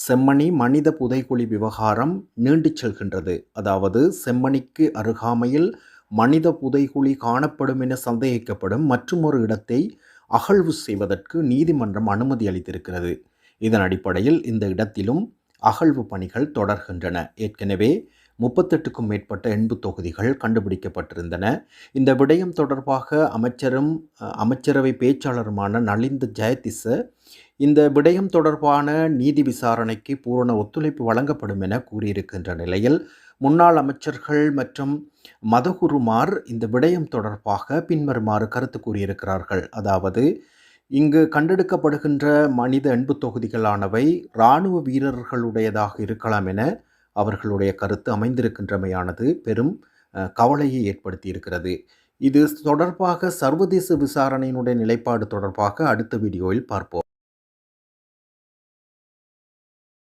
செம்மணி மனித புதைகுழி விவகாரம் நீண்டு செல்கின்றது. அதாவது செம்மணிக்கு அருகாமையில் மனித புதைகுழி காணப்படும் என சந்தேகிக்கப்படும் மற்றுமொரு இடத்தை அகழ்வு செய்வதற்கு நீதிமன்றம் அனுமதி அளித்திருக்கிறது. இதன் அடிப்படையில் இந்த இடத்திலும் அகழ்வு பணிகள் தொடர்கின்றன. ஏற்கனவே முப்பத்தெட்டுக்கும் மேற்பட்ட எண்பு தொகுதிகள் கண்டுபிடிக்கப்பட்டிருந்தன. இந்த விடயம் தொடர்பாக அமைச்சரும் அமைச்சரவை பேச்சாளருமான நலிந்த ஜெயதிச இந்த விடயம் தொடர்பான நீதி விசாரணைக்கு பூரண ஒத்துழைப்பு வழங்கப்படும் என கூறியிருக்கின்ற நிலையில் முன்னாள் அமைச்சர்கள் மற்றும் மதகுருமார் இந்த விடயம் தொடர்பாக பின்வருமாறு கருத்து கூறியிருக்கிறார்கள். அதாவது இங்கு கண்டெடுக்கப்படுகின்ற மனித எண்பு தொகுதிகளானவை இராணுவ வீரர்களுடையதாக இருக்கலாம் என அவர்களுடைய கருத்து அமைந்திருக்கின்றமையானது பெரும் கவலையை ஏற்படுத்தியிருக்கிறது. இது தொடர்பாக சர்வதேச விசாரணையினுடைய நிலைப்பாடு தொடர்பாக அடுத்த வீடியோவில் பார்ப்போம்.